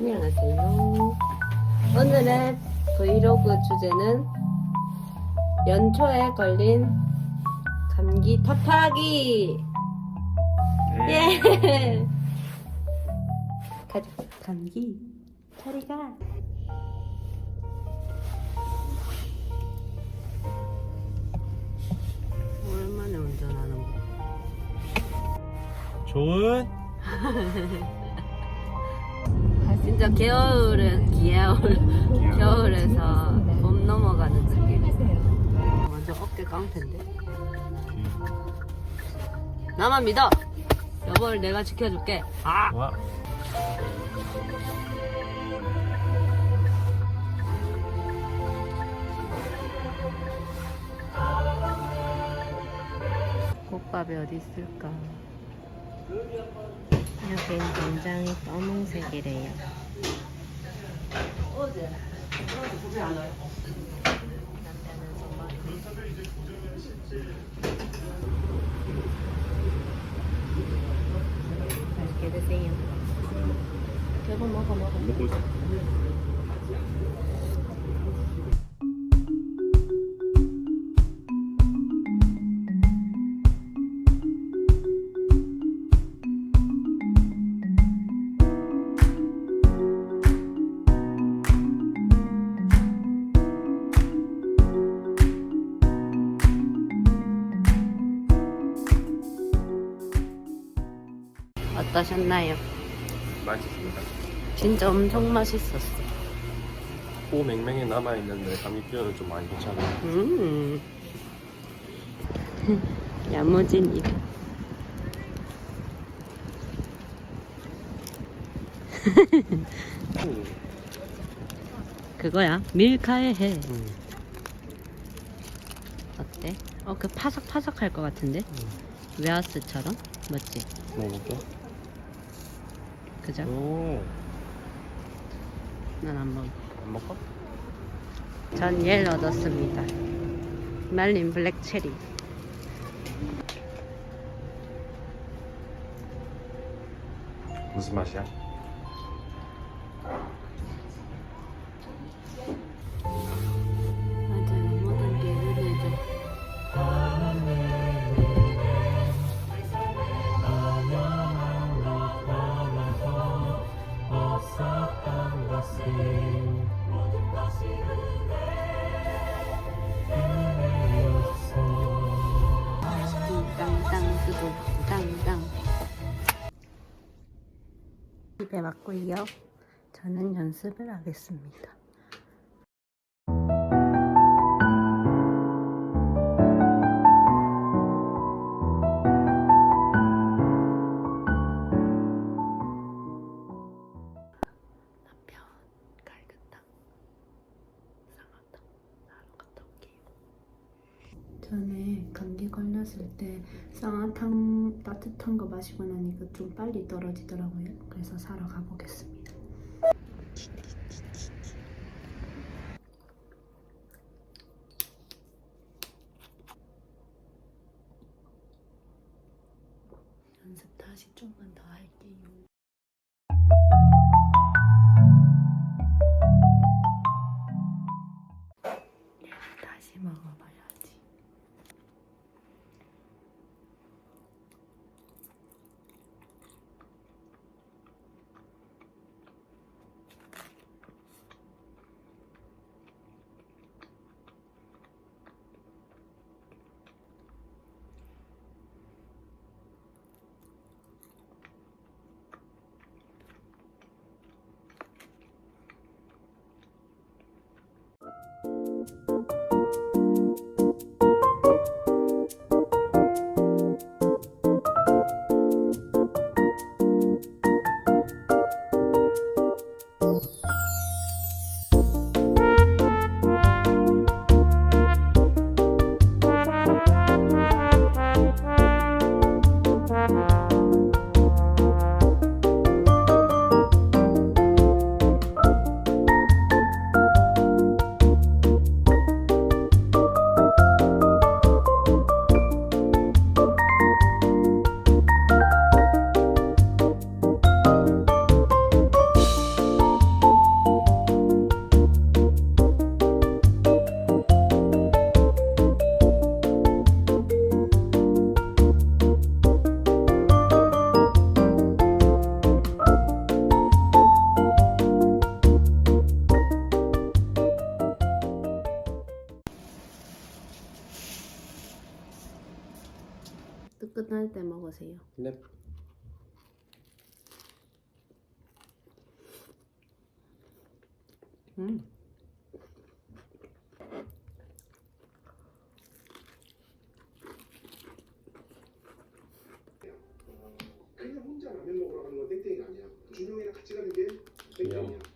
안녕하세요. 오늘의 브이로그 주제는 연초에 걸린 감기 탓하기. 예. 가자. 감기. 저리가. 오랜만에 운전하는 거. 좋은 아, 진짜 겨울은 겨울 겨울에서 봄 넘어가는 느낌. 완전 어깨 깡패인데. 나만 믿어. 여보를 내가 지켜줄게. 아. 와 국밥이 어디 있을까? 여긴 된장이 검은색이래요. 맛있게 드세요. 여보 먹어 먹어. 먹고 있어 어떠셨나요? 맛있습니다 진짜 엄청 맛있었어. 코 맹맹이 남아있는데 감기 기운은 좀 많이 괜찮아요 음. 야무진 일. 음. 그거야. 밀카의 해. 음. 어때? 어, 그 파삭파삭할 것 같은데? 웨하스처럼? 맞지? 먹어볼게 그죠? 난 안 먹어. 먹어? 전 얘를 얻었습니다. 말린 블랙 체리. 무슨 맛이야? 집에 맞고요. 저는 연습을 하겠습니다. 전에 감기 걸렸을 때 쌍화탕 따뜻한 거 마시고 나니까 좀 빨리 떨어지더라고요. 그래서 사러 가보겠습니다. 연습 다시 좀만 더 할게요. 얘를 다시 먹어 시간 때 먹으세요. 네. 음. 그냥 혼자 라면 먹으러 가는 건 땡땡이가 아니야. 준영이랑 같이 가는 게 땡땡이야.